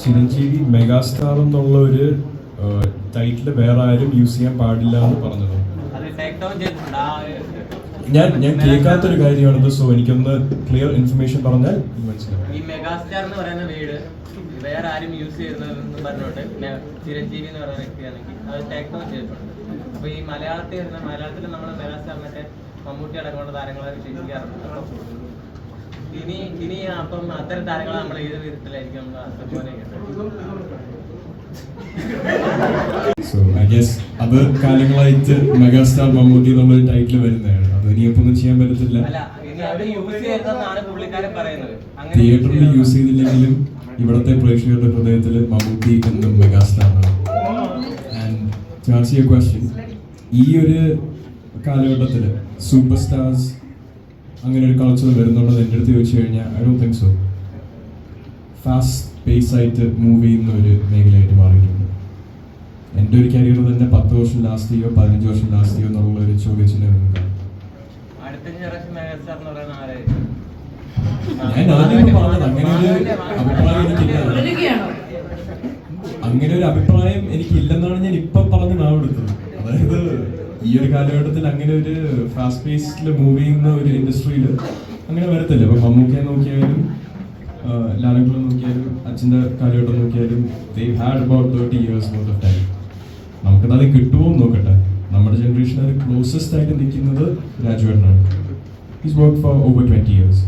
Chiranjeevi megastar എന്നുള്ള ഒരു title വേറെ ആരും യൂസ് ചെയ്യാൻ പാടില്ല എന്ന് പറഞ്ഞത്. ഞാൻ ഞാൻ കേൾക്കാത്തൊരു കാര്യമാണിത് സോ എനിക്കൊന്ന് ക്ലിയർ ഇൻഫർമേഷൻ പറഞ്ഞാൽ മനസ്സിലാവും. ഈ മെഗാസ്റ്റാർ എന്ന് പറയുന്ന വീട് വേറെ ആരും യൂസ് ചെയ്യുന്നതെന്ന് പറഞ്ഞോട്ട് മെ- ചിരഞ്ജീവി എന്ന് പറയുന്ന വ്യക്തിയാണെങ്കിൽ അത് ടേക്ക് ഡൗൺ ചെയ്തിട്ടുണ്ട്. അപ്പൊ ഈ മലയാളത്തിൽ വരുന്ന മലയാളത്തിൽ നമ്മൾ മെഗാസ്റ്റാറിനൊക്കെ മമ്മൂട്ടി അടക്കമുള്ള താരങ്ങളെ വിശേഷിക്കാറുണ്ട് ഇനി ഇനി അപ്പം അത്തരം താരങ്ങളെ നമ്മൾ ഏത് വിധത്തിലായിരിക്കും നമ്മൾ സോ ഐ ഗസ് അത് കാലങ്ങളായിട്ട് മെഗാസ്റ്റാർ മമ്മൂട്ടി നമ്മൾ ടൈറ്റിൽ വരുന്നതാണ്. അത് ഇനിയിപ്പോ ഒന്നും ചെയ്യാൻ പറ്റത്തില്ല. തിയേറ്ററിൽ യൂസ് ചെയ്തില്ലെങ്കിലും ഇവിടുത്തെ പ്രേക്ഷകരുടെ ഹൃദയത്തിൽ മമ്മൂട്ടി എന്നും മെഗാസ്റ്റാറാണ് ആൻഡ് ടു ആൻസർ ക്വസ്റ്റ്യൻ ഈ ഒരു കാലഘട്ടത്തിൽ സൂപ്പർ സ്റ്റാർസ് അങ്ങനെ ഒരു കൾച്ചർ വരുന്നുണ്ടത് എന്റെ അടുത്ത് ചോദിച്ചു കഴിഞ്ഞാൽ I do think so fast pace ആയിട്ട് മൂവ് ചെയ്യുന്ന ഒരു മേഖലയായിട്ട് മാറിയിട്ടുണ്ട്. എന്റെ ഒരു കരിയർ തന്നെ പത്ത് വർഷം ലാസ്റ്റ് ചെയ്യോ പതിനഞ്ച് വർഷം ലാസ്റ്റ് ചെയ്യോ എന്നുള്ള ഒരു ചോദ്യത്തിന് അടുത്ത ജനറേഷൻ മെഗാസ്റ്റാർ എന്ന് പറയുന്ന ആരായിരിക്കും ഞാൻ ആദ്യം പറഞ്ഞത് അങ്ങനെ ഒരു അഭിപ്രായം എനിക്കില്ല. അങ്ങനെ ഒരു അഭിപ്രായം എനിക്കില്ലെന്നാണ് ഞാൻ ഇപ്പൊ പറഞ്ഞു നാവെടുത്തത്. അതായത് ഈ ഒരു കാലഘട്ടത്തിൽ അങ്ങനെ ഒരു ഫാസ്റ്റ് പേസ്ഡിൽ മൂവ് ചെയ്യുന്ന ഒരു ഇൻഡസ്ട്രിയിൽ അങ്ങനെ വരത്തില്ല. ഇപ്പൊ മമ്മൂക്കയെ നോക്കിയാലും ലാലക്കുളം നോക്കിയാലും അച്ഛന്റെ കാലഘട്ടം നോക്കിയാലും they had about thirty years of time നമുക്കത് അത് കിട്ടുമോ നോക്കട്ടെ. നമ്മുടെ ജനറേഷൻ അത് ക്ലോസസ്റ്റ് ആയിട്ട് നിൽക്കുന്നത് രാജുവേട്ടനാണ്. He's work for over twenty years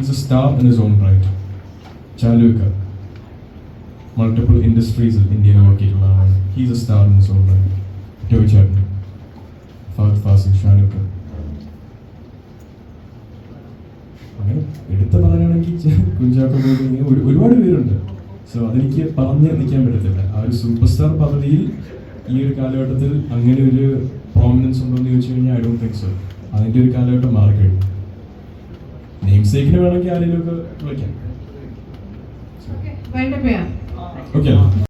he's a star in his own right ചാലുക്ക multiple ഇൻഡസ്ട്രീസിൽ ഇന്ത്യയിൽ വർക്ക് ചെയ്തിട്ടുള്ളതാണ് he's a star in his own right toy Fahadh Faasil ഷാനൊക്കെ അങ്ങനെ എടുത്ത് പറയാനാണെങ്കിൽ കുഞ്ചാക്കോ ഒരു- ഒരുപാട് പേരുണ്ട്. സോ അതെനിക്ക് പറഞ്ഞ് നിൽക്കാൻ പറ്റത്തില്ല. ആ ഒരു സൂപ്പർ സ്റ്റാർ പദവിയിൽ ഈ ഒരു കാലഘട്ടത്തിൽ അങ്ങനെ ഒരു പ്രോമിനൻസ് ഉണ്ടോ എന്ന് ചോദിച്ചു കഴിഞ്ഞാൽ ഐ ഡോണ്ട് തിങ്ക് സോ അതിന്റെ ഒരു കാലഘട്ടം മാറിക്കഴിഞ്ഞു. നെയിം സേക്കിന് വേണമെങ്കിൽ ആരെങ്കിലും ഒക്കെ വിളിക്കാം. ഓക്കെ